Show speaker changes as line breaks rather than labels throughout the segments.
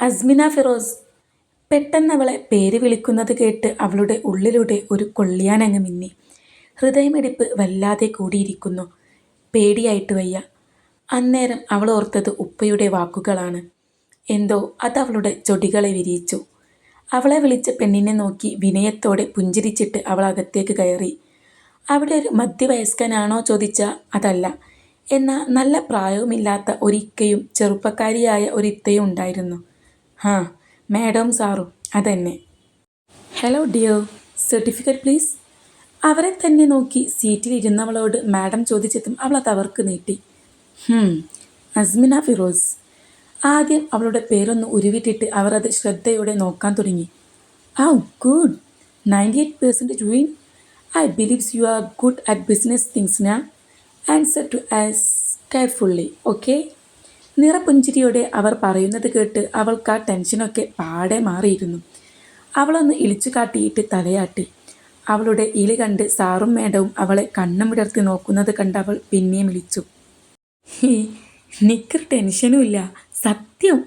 അസ്മിന ഫിറോസ് പെട്ടെന്നവളെ പേര് വിളിക്കുന്നത് കേട്ട് അവളുടെ ഉള്ളിലൂടെ ഒരു കൊള്ളിയാനങ്ങ് മിന്നി. ഹൃദയമിടിപ്പ് വല്ലാതെ കൂടിയിരിക്കുന്നു. പേടിയായിട്ട് വയ്യ. അന്നേരം അവൾ ഓർത്തത് ഉപ്പയുടെ വാക്കുകളാണ്. എന്തോ അതവളുടെ ചൊടികളെ വിരിയിച്ചു. അവളെ വിളിച്ച പെണ്ണിനെ നോക്കി വിനയത്തോടെ പുഞ്ചിരിച്ചിട്ട് അവൾ അകത്തേക്ക് കയറി. അവിടെ ഒരു മധ്യവയസ്കനാണോ? ചോദിച്ചാൽ അതല്ല. എന്നാൽ നല്ല പ്രായവുമില്ലാത്ത ഒരിക്കയും ചെറുപ്പക്കാരിയായ ഒരിത്തയും ഉണ്ടായിരുന്നു. ഹാ മാഡം സാറും അതന്നെ. ഹലോ ഡിയർ സർട്ടിഫിക്കറ്റ് പ്ലീസ് അവരെ തന്നെ നോക്കി സീറ്റിലിരുന്നവളോട് മാഡം ചോദിച്ചതും അവൾ അത് അവർക്ക് നീട്ടി. അസ്മിന ഫിറോസ്. ആദ്യം അവളുടെ പേരൊന്ന് ഉരുവിട്ടിട്ട് അവർ അത് ശ്രദ്ധയോടെ നോക്കാൻ തുടങ്ങി. Oh good ninety eight percent ജൂയിൻ I believes you are good at business things നാ answer to us carefully okay നിറപുഞ്ചിരിയോടെ അവർ പറയുന്നത് കേട്ട് അവൾക്ക് ആ ടെൻഷനൊക്കെ പാടെ മാറിയിരുന്നു. അവളൊന്ന് ഇളിച്ചു കാട്ടിയിട്ട് തലയാട്ടി. അവളുടെ ഇലി കണ്ട് സാറും മേഡവും അവളെ കണ്ണും വിടർത്തി നോക്കുന്നത് കണ്ട് അവൾ പിന്നെയും വിളിച്ചു നിക്കർ നിക്കൊരു ടെൻഷനും ഇല്ല. സത്യം.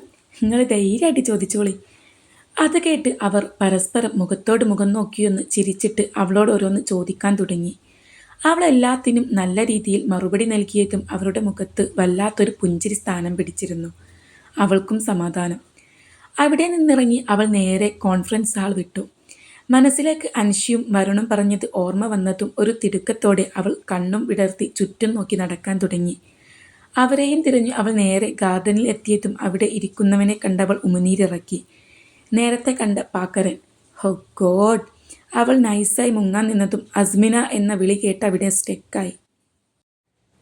നിങ്ങൾ ധൈര്യമായിട്ട് ചോദിച്ചോളി. അത് കേട്ട് അവർ പരസ്പരം മുഖത്തോട് മുഖം നോക്കിയൊന്ന് ചിരിച്ചിട്ട് അവളോട് ഓരോന്ന് ചോദിക്കാൻ തുടങ്ങി. അവൾ എല്ലാത്തിനും നല്ല രീതിയിൽ മറുപടി നൽകിയതും അവരുടെ മുഖത്ത് വല്ലാത്തൊരു പുഞ്ചിരി സ്ഥാനം പിടിച്ചിരുന്നു. അവൾക്കും സമാധാനം. അവിടെ നിന്നിറങ്ങി അവൾ നേരെ കോൺഫറൻസ് ഹാൾ വിട്ടു. മനസ്സിലേക്ക് അൻഷിയും വരുണും പറഞ്ഞത് ഓർമ്മ വന്നതും ഒരു തിടുക്കത്തോടെ അവൾ കണ്ണും വിടർത്തി ചുറ്റും നോക്കി നടക്കാൻ തുടങ്ങി. അവരെയും തിരഞ്ഞു അവൾ നേരെ ഗാർഡനിൽ എത്തിയതും അവിടെ ഇരിക്കുന്നവനെ കണ്ടവൾ ഉമിനീരിറക്കി. നേരത്തെ കണ്ട പാക്കരൻ ഹോ ഗോഡ് അവൾ നൈസായി മുങ്ങാൻ നിന്നതും അസ്മിന എന്ന വിളി കേട്ട് അവിടെ സ്റ്റെക്കായി.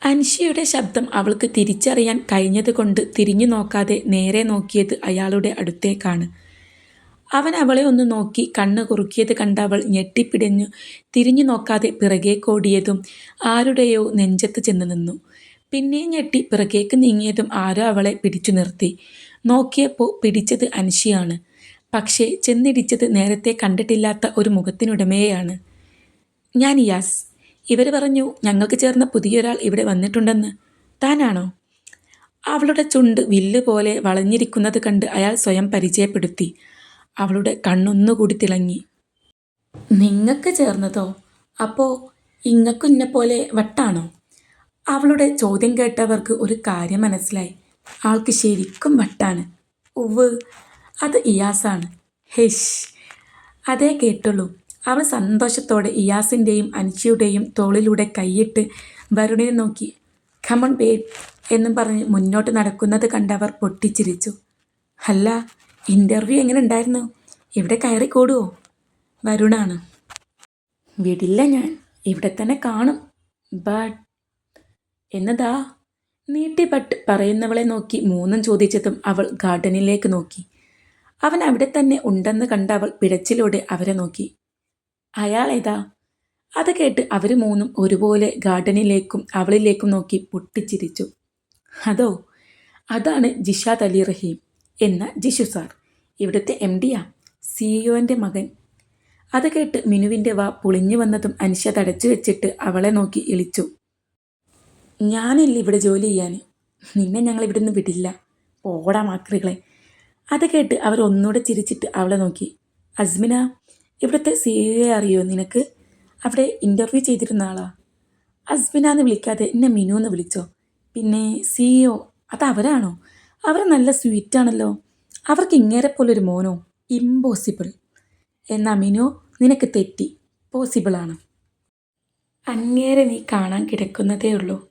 അൻഷിയുടെ ശബ്ദം അവൾക്ക് തിരിച്ചറിയാൻ കഴിഞ്ഞതുകൊണ്ട് തിരിഞ്ഞു നോക്കാതെ നേരെ നോക്കിയത് അയാളുടെ അടുത്തേക്കാണ്. അവൻ അവളെ ഒന്ന് നോക്കി കണ്ണ് കുറുക്കിയത് കണ്ട അവൾ ഞെട്ടിപ്പിടഞ്ഞു തിരിഞ്ഞു നോക്കാതെ പിറകെ കോടിയതും ആരുടെയോ നെഞ്ചത്ത് ചെന്ന് നിന്നു. പിന്നെ ഞെട്ടി പിറകേക്ക് നീങ്ങിയതും ആരോ അവളെ പിടിച്ചു നിർത്തി. നോക്കിയപ്പോൾ പിടിച്ചത് അൻഷിയാണ്. പക്ഷേ ചെന്നിടിച്ചത് നേരത്തെ കണ്ടിട്ടില്ലാത്ത ഒരു മുഖത്തിനുടമയെയാണ്. ഞാൻ ഇയാസ്. ഇവർ പറഞ്ഞു ഞങ്ങൾക്ക് ചേർന്ന പുതിയൊരാൾ ഇവിടെ വന്നിട്ടുണ്ടെന്ന്. താനാണോ? അവളുടെ ചുണ്ട് വില്ല് പോലെ വളഞ്ഞിരിക്കുന്നത് കണ്ട് അയാൾ സ്വയം പരിചയപ്പെടുത്തി. അവളുടെ കണ്ണൊന്നുകൂടി തിളങ്ങി. നിങ്ങൾക്ക് ചേർന്നതോ? അപ്പോൾ ഇങ്ങക്കുന്നെ പോലെ വട്ടാണോ? അവളുടെ ചോദ്യം കേട്ടവർക്ക് ഒരു കാര്യം മനസ്സിലായി. ആൾക്ക് ശരിക്കും വട്ടാണ്. ഉവ് അത് ഇയാസാണ്. ഹെഷ് അതേ കേട്ടുള്ളൂ. അവൾ സന്തോഷത്തോടെ ഇയാസിന്റെയും അൻഷിയുടെയും തോളിലൂടെ കൈയിട്ട് വരുണിനെ നോക്കി. ഖമൺ ബേബ് എന്നും പറഞ്ഞ് മുന്നോട്ട് നടക്കുന്നത് കണ്ടവർ പൊട്ടിച്ചിരിച്ചു. അല്ല ഇന്റർവ്യൂ എങ്ങനെ ഉണ്ടായിരുന്നു? ഇവിടെ കയറി കൂടുവോ? വരുണാണ്. വിടില്ല ഞാൻ ഇവിടെ തന്നെ കാണും. ബട്ട് എന്നതാ? നീട്ടി ബട്ട് പറയുന്നവളെ നോക്കി മൂന്നും ചോദിച്ചതും അവൾ ഗാർഡനിലേക്ക് നോക്കി. അവൻ അവിടെ തന്നെ ഉണ്ടെന്ന് കണ്ട അവൾ പിടച്ചിലൂടെ അവരെ നോക്കി. അയാൾ ഏതാ? അത് കേട്ട് അവർ മൂന്നും ഒരുപോലെ ഗാർഡനിലേക്കും അവളിലേക്കും നോക്കി പൊട്ടിച്ചിരിച്ചു. അതോ അതാണ് ജിഷാദ് അലി റഹീം എന്ന ജിഷു സാർ ഇവിടുത്തെ എം ഡിയാ സിഇഒന്റെ മകൻ. അത് കേട്ട് മിനുവിന്റെ വ പൊളിഞ്ഞു വന്നതും അനിഷ തടച്ചു വെച്ചിട്ട് അവളെ നോക്കി ഇളിച്ചു. ഞാനില്ല ഇവിടെ ജോലി ചെയ്യാൻ നിന്നെ ഞങ്ങൾ ഇവിടുന്ന് വിടില്ല. ഓടാ മാക്രികളെ. അത് കേട്ട് അവർ ഒന്നുകൂടെ ചിരിച്ചിട്ട് അവളെ നോക്കി. അസ്മിന ഇവിടുത്തെ സി എ അറിയോ നിനക്ക്? അവിടെ ഇന്റർവ്യൂ ചെയ്തിരുന്ന ആളാ. അസ്മിന എന്ന് വിളിക്കാതെ എന്നെ മിനു എന്ന് വിളിച്ചോ? പിന്നെ സിഇഒ അത് അവരാണോ? അവർ നല്ല സ്വീറ്റാണല്ലോ അവർക്ക് ഇങ്ങേരെ പോലൊരു മോനോ? ഇമ്പോസിബിൾ എന്നാ മിനു നിനക്ക് തെറ്റി. പോസിബിളാണ് അങ്ങേരെ നീ കാണാൻ കിടക്കുന്നതേ ഉള്ളൂ.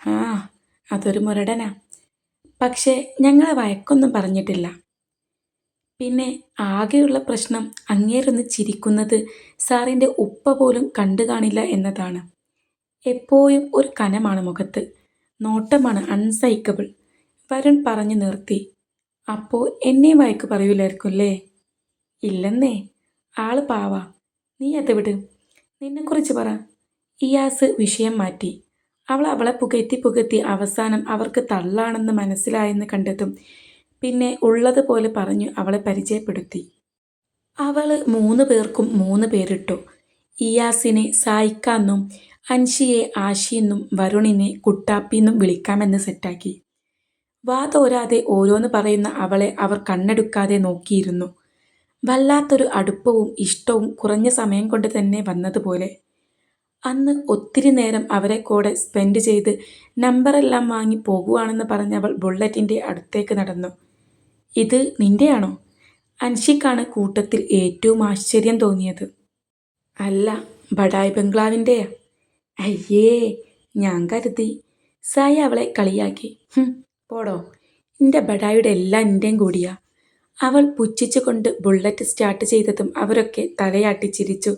ആ അതൊരു മുരടനാ. പക്ഷേ ഞങ്ങളെ വഴക്കൊന്നും പറഞ്ഞിട്ടില്ല. പിന്നെ ആകെയുള്ള പ്രശ്നം അങ്ങേരൊന്ന് ചിരിക്കുന്നത് സാറിന്റെ ഉപ്പ പോലും കണ്ടു കാണില്ല എന്നതാണ്. എപ്പോഴും ഒരു കനമാണ് മുഖത്ത്. നോട്ടമാണ് അൺസൈക്കബിൾ. വരുൺ പറഞ്ഞു നിർത്തി. അപ്പോൾ എന്നെയും വായിക്കു പറയൂലായിരിക്കും അല്ലേ ഇല്ലെന്നേ. ആൾ പാവാ. നീ അത് വിട് നിന്നെക്കുറിച്ച് പറ. ഇയാസ് വിഷയം മാറ്റി. അവൾ അവളെ പുകഴ്ത്തി പുകഴ്ത്തി അവസാനം അവർക്ക് തള്ളാണെന്ന് മനസ്സിലായെന്ന് കണ്ടതും പിന്നെ ഉള്ളതുപോലെ പറഞ്ഞു അവളെ പരിചയപ്പെടുത്തി. അവൾ മൂന്ന് പേർക്കും മൂന്ന് പേരിട്ടു. ഇയാസിനെ സായിക്കാന്നും അൻഷിയെ ആഷിയെന്നും വരുണിനെ കുട്ടാപ്പിന്നും വിളിക്കാമെന്ന് സെറ്റാക്കി. വാ തോരാതെ ഓരോന്ന് പറയുന്ന അവളെ അവർ കണ്ണെടുക്കാതെ നോക്കിയിരുന്നു. വല്ലാത്തൊരു അടുപ്പവും ഇഷ്ടവും കുറഞ്ഞ സമയം കൊണ്ട് തന്നെ വന്നതുപോലെ. അന്ന് ഒത്തിരി നേരം അവരെ കൂടെ സ്പെൻഡ് ചെയ്ത് നമ്പറെല്ലാം വാങ്ങി പോകുവാണെന്ന് പറഞ്ഞവൾ ബുള്ളറ്റിന്റെ അടുത്തേക്ക് നടന്നു. ഇത് നിന്റെയാണോ? അൻഷിക്കാണ് കൂട്ടത്തിൽ ഏറ്റവും ആശ്ചര്യം തോന്നിയത്. അല്ല ബഡായ് ബംഗ്ലാവിന്റെയാ അയ്യേ ഞാൻ കരുതി. സായി അവളെ കളിയാക്കി. പോടോ. എന്റെ ബഡായുടെ എല്ലാം എന്റെയും കൂടിയാ. അവൾ പുച്ഛിച്ചുകൊണ്ട് ബുള്ളറ്റ് സ്റ്റാർട്ട് ചെയ്തതും അവരൊക്കെ തലയാട്ടി ചിരിച്ചു.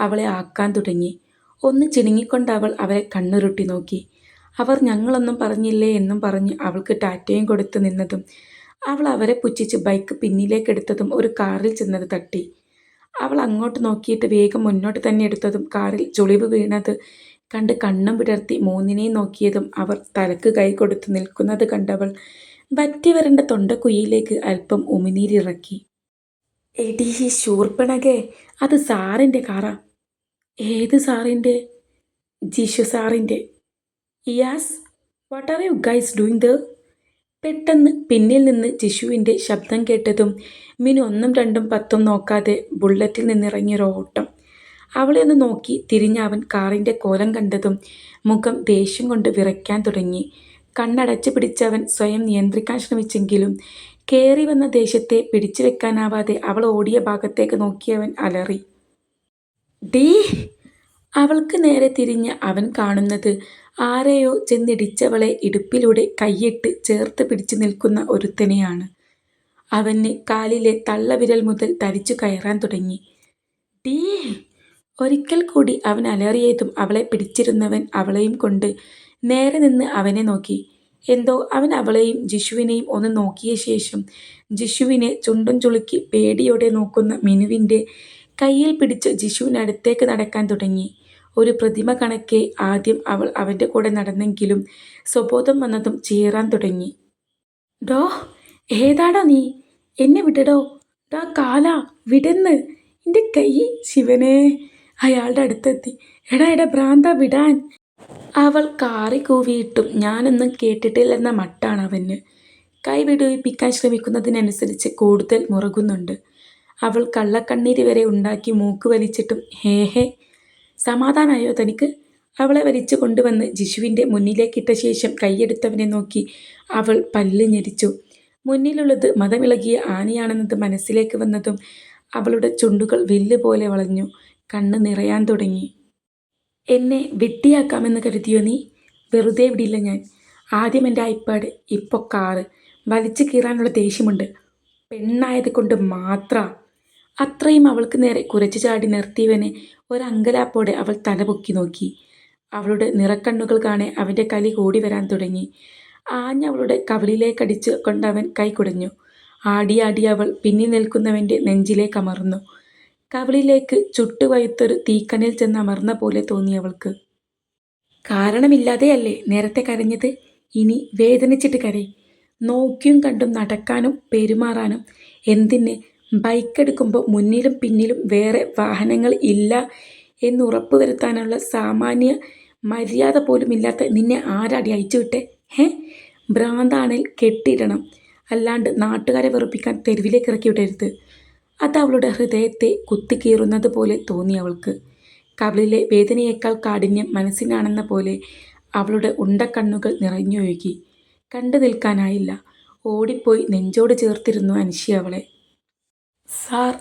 അവളെ ആക്കാൻ തുടങ്ങി. ഒന്ന് ചിണുങ്ങിക്കൊണ്ട് അവൾ അവരെ കണ്ണുരുട്ടി നോക്കി. അവർ ഞങ്ങളൊന്നും പറഞ്ഞില്ലേ എന്നും പറഞ്ഞ് അവൾക്ക് ടാറ്റയും കൊടുത്തു നിന്നതും അവൾ അവരെ പുച്ഛിച്ച് ബൈക്ക് പിന്നിലേക്കെടുത്തതും ഒരു കാറിൽ ചെന്നത് തട്ടി. അവൾ അങ്ങോട്ട് നോക്കിയിട്ട് വേഗം മുന്നോട്ട് തന്നെ എടുത്തതും കാറിൽ ചുളിവ് വീണത് കണ്ട് കണ്ണും വിടർത്തി മൂന്നിനെയും നോക്കിയതും അവർ തലക്ക് കൈ കൊടുത്ത് നിൽക്കുന്നത് കണ്ടവൾ വറ്റി വരണ്ട തൊണ്ടക്കുയിലേക്ക് അല്പം ഉമിനീരിറക്കി. എടി ശൂർപ്പണകേ അത് സാറിന്റെ കാറാ. ഏത് സാറിന്റെ? ജിഷു സാറിന്റെ. Yes what are you guys doing the പെട്ടെന്ന് പിന്നിൽ നിന്ന് ജിഷുവിന്റെ ശബ്ദം കേട്ടതും മിനു ഒന്നും രണ്ടും പത്തും നോക്കാതെ ബുള്ളറ്റിൽ നിന്നിറങ്ങിയൊരു ഓട്ടം. അവളെ ഒന്ന് നോക്കി തിരിഞ്ഞ അവൻ കാറിന്റെ കോലം കണ്ടതും മുഖം ദേഷ്യം കൊണ്ട് വിറയ്ക്കാൻ തുടങ്ങി. കണ്ണടച്ചു പിടിച്ചവൻ സ്വയം നിയന്ത്രിക്കാൻ ശ്രമിച്ചെങ്കിലും കയറി വന്ന ദേഷ്യത്തെ പിടിച്ചു വെക്കാനാവാതെ അവൾ ഓടിയ ഭാഗത്തേക്ക് നോക്കിയവൻ അലറി. ഡീ! അവൾക്ക് നേരെ തിരിഞ്ഞ് അവൻ കാണുന്നത് ആരെയോ ചെന്നിടിച്ചവളെ ഇടുപ്പിലൂടെ കൈയിട്ട് ചേർത്ത് പിടിച്ചു നിൽക്കുന്ന ഒരുത്തനെയാണ്. അവന് കാലിലെ തള്ളവിരൽ മുതൽ തരിച്ചു കയറാൻ തുടങ്ങി. ഡീ ഒരിക്കൽ കൂടി അവൻ അലറിയതും അവളെ പിടിച്ചിരുന്നവൻ അവളെയും കൊണ്ട് നേരെ നിന്ന് അവനെ നോക്കി. എന്തോ അവൻ അവളെയും ജിഷുവിനെയും ഒന്ന് നോക്കിയ ശേഷം ജിഷുവിനെ ചുണ്ടും ചുളുക്കി പേടിയോടെ നോക്കുന്ന മിനുവിന്റെ കയ്യിൽ പിടിച്ച് ജിഷുവിനടുത്തേക്ക് നടക്കാൻ തുടങ്ങി. ഒരു പ്രതിമ കണക്കെ ആദ്യം അവൾ അവന്റെ കൂടെ നടന്നെങ്കിലും സ്വബോധം വന്നതും ചീറാൻ തുടങ്ങി. ഡോ ഏതാടാ നീ? എന്നെ വിടടോ ഡാ കാല വിടന്ന്. എന്റെ കൈ ശിവനെ. അയാളുടെ അടുത്തെത്തി. എടാ എടാ ഭ്രാന്ത വിടാൻ. അവൾ കാറി കൂവിയിട്ടും ഞാനൊന്നും കേട്ടിട്ടില്ലെന്ന മട്ടാണ് അവന്. കൈ വിടുവിപ്പിക്കാൻ ശ്രമിക്കുന്നതിനനുസരിച്ച് കൂടുതൽ മുറുകുന്നുണ്ട്. അവൾ കള്ളക്കണ്ണീര് വരെ ഉണ്ടാക്കി മൂക്ക് വലിച്ചിട്ടും ഹേ ഹേ തനിക്ക്? അവളെ വലിച്ചു കൊണ്ടുവന്ന് ജിഷുവിന്റെ മുന്നിലേക്കിട്ട ശേഷം കൈയെടുത്തവനെ നോക്കി അവൾ പല്ല് ഞെരിച്ചു. മുന്നിലുള്ളത് മതമിളകിയ ആനയാണെന്നത് മനസ്സിലേക്ക് വന്നതും അവളുടെ ചുണ്ടുകൾ വില്ല് പോലെ വളഞ്ഞു. കണ്ണ് നിറയാൻ തുടങ്ങി. എന്നെ വെട്ടിയാക്കാമെന്ന് കരുതിയോ നീ? വെറുതെ വിടില്ല ഞാൻ. ആദ്യം എന്റെ അയപ്പാട് ഇപ്പോൾ കാറ്. വലിച്ചു കീറാനുള്ള ദേഷ്യമുണ്ട്. പെണ്ണായത് കൊണ്ട് മാത്ര. അത്രയും അവൾക്ക് നേരെ കുരച്ചു ചാടി നിർത്തിയവനെ ഒരങ്കലാപ്പോടെ അവൾ തലപൊക്കി നോക്കി. അവളുടെ നിറക്കണ്ണുകൾ കാണെ അവന്റെ കലി കൂടി വരാൻ തുടങ്ങി. ആഞ്ഞ അവളുടെ കവിളിലേക്കടിച്ച് കൊണ്ടവൻ കൈ കുടഞ്ഞു. ആടിയാടി അവൾ പിന്നിൽ നിൽക്കുന്നവന്റെ നെഞ്ചിലേക്ക് അമർന്നു കവിളിലേക്ക് ചുട്ടുവയുത്തൊരു തീക്കനിൽ ചെന്ന് അമർന്ന പോലെ തോന്നി അവൾക്ക്. കാരണമില്ലാതെയല്ലേ നേരത്തെ കരഞ്ഞത്? ഇനി വേദനിച്ചിട്ട് കരയും. നോക്കിയും കണ്ടും നടക്കാനും പെരുമാറാനും എന്തിന് ബൈക്കെടുക്കുമ്പോൾ മുന്നിലും പിന്നിലും വേറെ വാഹനങ്ങൾ ഇല്ല എന്ന് ഉറപ്പ് വരുത്താനുള്ള സാമാന്യ മര്യാദ പോലും ഇല്ലാത്ത നിന്നെ ആരാടി അയച്ചു വിട്ടെ? ഏ ഭ്രാന്താണിൽ കെട്ടിയിടണം അല്ലാണ്ട് നാട്ടുകാരെ വെറുപ്പിക്കാൻ തെരുവിലേക്ക് ഇറക്കി വിടരുത്. അത് അവളുടെ ഹൃദയത്തെ കുത്തിക്കീറുന്നത് പോലെ തോന്നി അവൾക്ക്. കവളിലെ വേദനയേക്കാൾ കാഠിന്യം മനസ്സിനാണെന്ന പോലെ അവളുടെ ഉണ്ടക്കണ്ണുകൾ നിറഞ്ഞൊഴുകി. കണ്ടു നിൽക്കാനായില്ല. ഓടിപ്പോയി നെഞ്ചോട് ചേർത്തിരുന്നു അൻഷി അവളെ. സാർ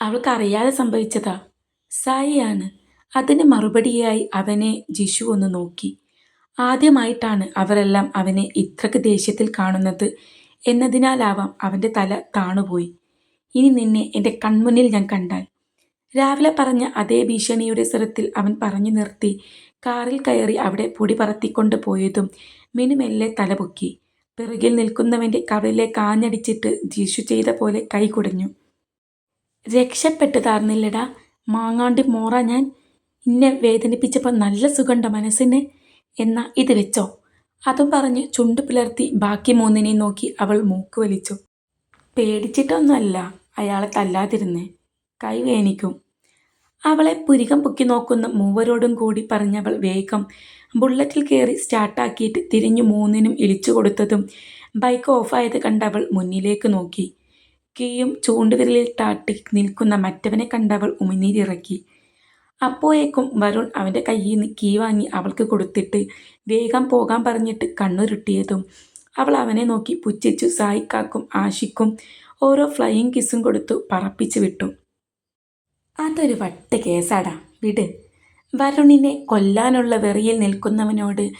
അവൾക്ക് അറിയാതെ സംഭവിച്ചതാ. സായിയാണ് അതിന് മറുപടിയായി അവനെ ജിഷു ഒന്ന് നോക്കി. ആദ്യമായിട്ടാണ് അവരെല്ലാം അവനെ ഇത്രക്ക് ദേഷ്യത്തിൽ കാണുന്നത് എന്നതിനാലാവാം അവന്റെ തല താണുപോയി. ഇനി നിന്നെ എന്റെ കൺമുന്നിൽ ഞാൻ കണ്ടാൽ. രാവിലെ പറഞ്ഞ അതേ ഭീഷണിയുടെ സ്വരത്തിൽ അവൻ പറഞ്ഞു നിർത്തി കാറിൽ കയറി അവിടെ പൊടി പറത്തിക്കൊണ്ട് പോയതും മിനുമെല്ലെ തലപൊക്കി പിറകിൽ നിൽക്കുന്നവന്റെ കവലിലെ കാഞ്ഞടിച്ചിട്ട് ജിഷു ചെയ്ത പോലെ കൈ കുടഞ്ഞു. രക്ഷപ്പെട്ടതാർന്നില്ലടാ മാങ്ങാണ്ടി മോറ ഞാൻ. ഇന്നെ വേദനിപ്പിച്ചപ്പോൾ നല്ല സുഖണ്ട മനസ്സിന്? എന്നാ ഇത് വെച്ചോ. അതും പറഞ്ഞ് ചുണ്ടു പുലർത്തി ബാക്കി മൂന്നിനെയും നോക്കി അവൾ മൂക്ക് വലിച്ചു. പേടിച്ചിട്ടൊന്നുമല്ല അയാളെ തല്ലാതിരുന്നേ. കൈ വേനിക്കും. അവളെ പുരികം പൊക്കി നോക്കുന്ന മൂവരോടും കൂടി പറഞ്ഞവൾ വേഗം ബുള്ളറ്റിൽ കയറി സ്റ്റാർട്ടാക്കിയിട്ട് തിരിഞ്ഞു മൂന്നിനും ഇളിച്ചു കൊടുത്തതും ബൈക്ക് ഓഫായത് കണ്ടവൾ മുന്നിലേക്ക് നോക്കി. കീയും ചൂണ്ടുവിരലിൽ താട്ടി നിൽക്കുന്ന മറ്റവനെ കണ്ടവൾ ഉമിനീരിറക്കി. അപ്പോഴേക്കും വരുൺ അവന്റെ കയ്യിൽ നിന്ന് കീ വാങ്ങി അവൾക്ക് കൊടുത്തിട്ട് വേഗം പോകാൻ പറഞ്ഞിട്ട് കണ്ണുരുട്ടിയതും അവൾ അവനെ നോക്കി പുച്ഛിച്ചു സായിക്കാക്കും ആഷിക്കും ഓരോ ഫ്ലൈയിങ് കിസ്സും കൊടുത്തു പറപ്പിച്ചു വിട്ടു. അതൊരു വട്ട കേസാടാ വിട്. വരുണിനെ കൊല്ലാനുള്ള വെറിയിൽ നിൽക്കുന്നവനോട്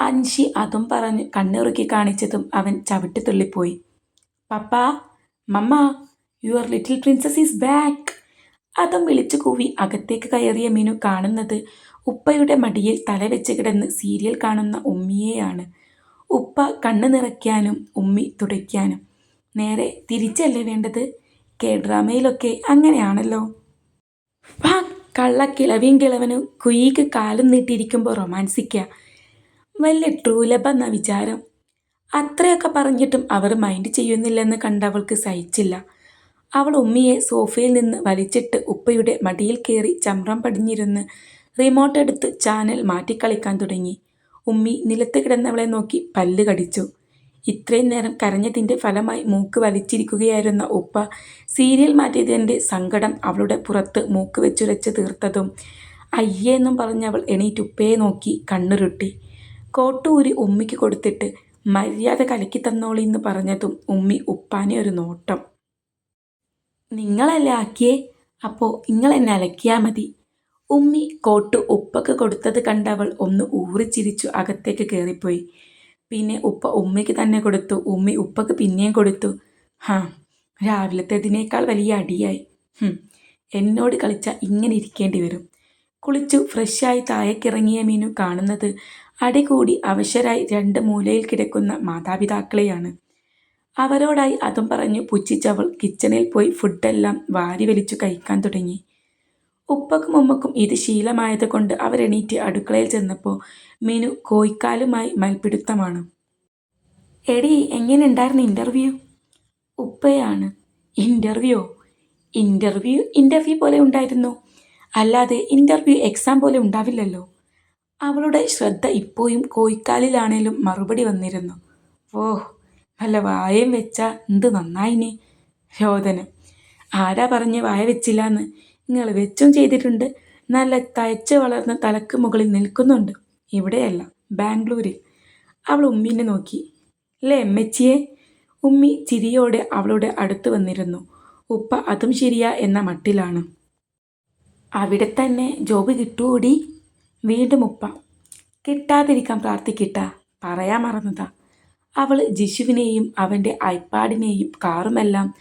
അൻഷി അതും പറഞ്ഞ് കണ്ണിറുക്കി കാണിച്ചതും അവൻ ചവിട്ടി തുള്ളിപ്പോയി. Papa mamma your little princess is back അതും വിളിച്ചു കൂവി അകത്തേക്ക് കയറിയ മീനു കാണുന്നത് ഉപ്പയുടെ മടിയിൽ തലവെച്ച് കിടന്ന് സീരിയൽ കാണുന്ന ഉമ്മിയെയാണ്. ഉപ്പ കണ്ണ് നിറയ്ക്കാനും ഉമ്മി തുടയ്ക്കാനും. നേരെ തിരിച്ചല്ലേ വേണ്ടത്? കെ ഡ്രാമയിലൊക്കെ അങ്ങനെയാണല്ലോ. വാ കള്ള കിളവിയും കിളവനും കുയിക്ക് കാലും നീട്ടിയിരിക്കുമ്പോൾ റൊമാൻസിക്ക വലിയ ട്രൂലബ എന്ന വിചാരം അത്രയൊക്കെ പറഞ്ഞിട്ടും അവർ മൈൻഡ് ചെയ്യുന്നില്ലെന്ന് കണ്ടവൾക്ക് സഹിച്ചില്ല. അവൾ ഉമ്മിയെ സോഫയിൽ നിന്ന് വലിച്ചിട്ട് ഉപ്പയുടെ മടിയിൽ കയറി ചമ്രം പടിഞ്ഞിരുന്ന് റിമോട്ട് എടുത്ത് ചാനൽ മാറ്റിക്കളിക്കാൻ തുടങ്ങി. ഉമ്മി നിലത്ത് കിടന്നവളെ നോക്കി പല്ല് കടിച്ചു. ഇത്രയും നേരം കരഞ്ഞതിന്റെ ഫലമായി മൂക്ക് വലിച്ചിരിക്കുകയായിരുന്ന ഉപ്പ സീരിയൽ മാറ്റിയതിന്റെ സങ്കടം അവളുടെ പുറത്ത് മൂക്ക് വെച്ചുരച്ച് തീർത്തതും അയ്യേ എന്നും പറഞ്ഞവൾ എണീറ്റ് ഉപ്പയെ നോക്കി കണ്ണുരുട്ടി. കോട്ടൂരി ഉമ്മിക്ക് കൊടുത്തിട്ട് മര്യാദ കലക്കി തന്നോളി എന്ന് പറഞ്ഞതും ഉമ്മി ഉപ്പാനെ ഒരു നോട്ടം. നിങ്ങളല്ലേ ആക്കിയേ? അപ്പോൾ നിങ്ങൾ എന്നെ അലക്കിയാൽ മതി. ഉമ്മി കോട്ട് ഉപ്പക്ക് കൊടുത്തത് കണ്ടവൾ ഒന്ന് ഊറിച്ചിരിച്ചു അകത്തേക്ക് കയറിപ്പോയി പിന്നെ ഉപ്പ ഉമ്മയ്ക്ക് തന്നെ കൊടുത്തു. ഉമ്മി ഉപ്പക്ക് പിന്നെയും കൊടുത്തു. ഹാ രാവിലത്തേതിനേക്കാൾ വലിയ അടിയായി. എന്നോട് കളിച്ച ഇങ്ങനെ ഇരിക്കേണ്ടി വരും. കുളിച്ചു ഫ്രഷായി താഴേക്കിറങ്ങിയ മീനു കാണുന്നത് അടികൂടി അവശരായി രണ്ട് മൂലയിൽ കിടക്കുന്ന മാതാപിതാക്കളെയാണ്. അവരോടായി അതും പറഞ്ഞു പുച്ഛിച്ചവൾ കിച്ചണിൽ പോയി ഫുഡെല്ലാം വാരി വലിച്ചു കഴിക്കാൻ തുടങ്ങി. ഉപ്പക്കും ഉമ്മക്കും ഇത് ശീലമായത് കൊണ്ട് അവരെണീറ്റ് അടുക്കളയിൽ ചെന്നപ്പോൾ മീനു കോയിക്കാലുമായി മൽപിടുത്തമാണ്. എടി എങ്ങനെ ഉണ്ടായിരുന്നു ഇന്റർവ്യൂ ഉപ്പയാണ്. ഇന്റർവ്യൂ ഇന്റർവ്യൂ ഇന്റർവ്യൂ പോലെ ഉണ്ടായിരുന്നു. അല്ലാതെ ഇന്റർവ്യൂ എക്സാം പോലെ ഉണ്ടാവില്ലല്ലോ. അവളുടെ ശ്രദ്ധ ഇപ്പോഴും കോയിക്കാലിലാണേലും മറുപടി വന്നിരുന്നു. ഓ വല്ല വായം വെച്ച എന്ത് നന്നായിനി രോദനം. ആരാ പറഞ്ഞ് വായ വെച്ചില്ലാന്ന്? നിങ്ങൾ വെച്ചും ചെയ്തിട്ടുണ്ട്. നല്ല തയച്ച് വളർന്ന തലക്ക് മുകളിൽ നിൽക്കുന്നുണ്ട്. ഇവിടെയല്ല ബാംഗ്ലൂരിൽ. അവൾ ഉമ്മീനെ നോക്കി. അല്ലേ എമ്മച്ചിയെ ഉമ്മി ചിരിയോടെ അവളുടെ അടുത്ത് വന്നിരുന്നു. ഉപ്പ അതും ശരിയാ എന്ന മട്ടിലാണ്. അവിടെ തന്നെ ജോബ് കിട്ടുകൂടി വീണ്ടും ഉപ്പ കിട്ടാതിരിക്കാൻ പ്രാർത്ഥിക്കിട്ട പറയാൻ മറന്നതാ. അവൾ ജിഷുവിനെയും അവന്റെ ഐപാഡിനെയും കാറുമെല്ലാം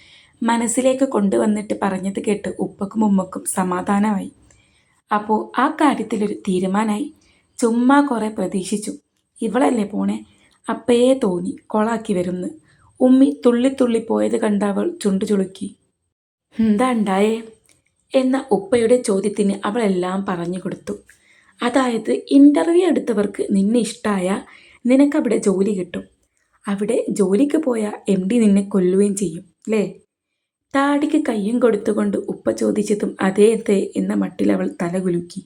മനസ്സിലേക്ക് കൊണ്ടുവന്നിട്ട് പറഞ്ഞത് കേട്ട് ഉപ്പക്കും ഉമ്മക്കും സമാധാനമായി. അപ്പോൾ ആ കാര്യത്തിലൊരു തീരുമാനമായി ചുമ്മാ കുറേ പ്രതീക്ഷിച്ചു. ഇവളല്ലേ പോണേ? അപ്പയെ തോന്നി കൊളാക്കി വരുന്ന്. ഉമ്മി തുള്ളി തുള്ളി പോയത് കണ്ടവൾ ചുണ്ടു ചുളുക്കി. എന്താ ഉണ്ടായേ? എന്ന ഉപ്പയുടെ ചോദ്യത്തിന് അവളെല്ലാം പറഞ്ഞു കൊടുത്തു. അതായത് ഇന്റർവ്യൂ എടുത്തവർക്ക് നിന്നെ ഇഷ്ടമായ നിനക്കവിടെ ജോലി കിട്ടും. അവിടെ ജോലിക്ക് പോയ എം ഡി നിന്നെ കൊല്ലുകയും ചെയ്യും അല്ലേ താടിക്ക് കയ്യും കൊടുത്തുകൊണ്ട് ഉപ്പ ചോദിച്ചതും അതേ എന്ന മട്ടിൽ അവൾ തലകുലുക്കി.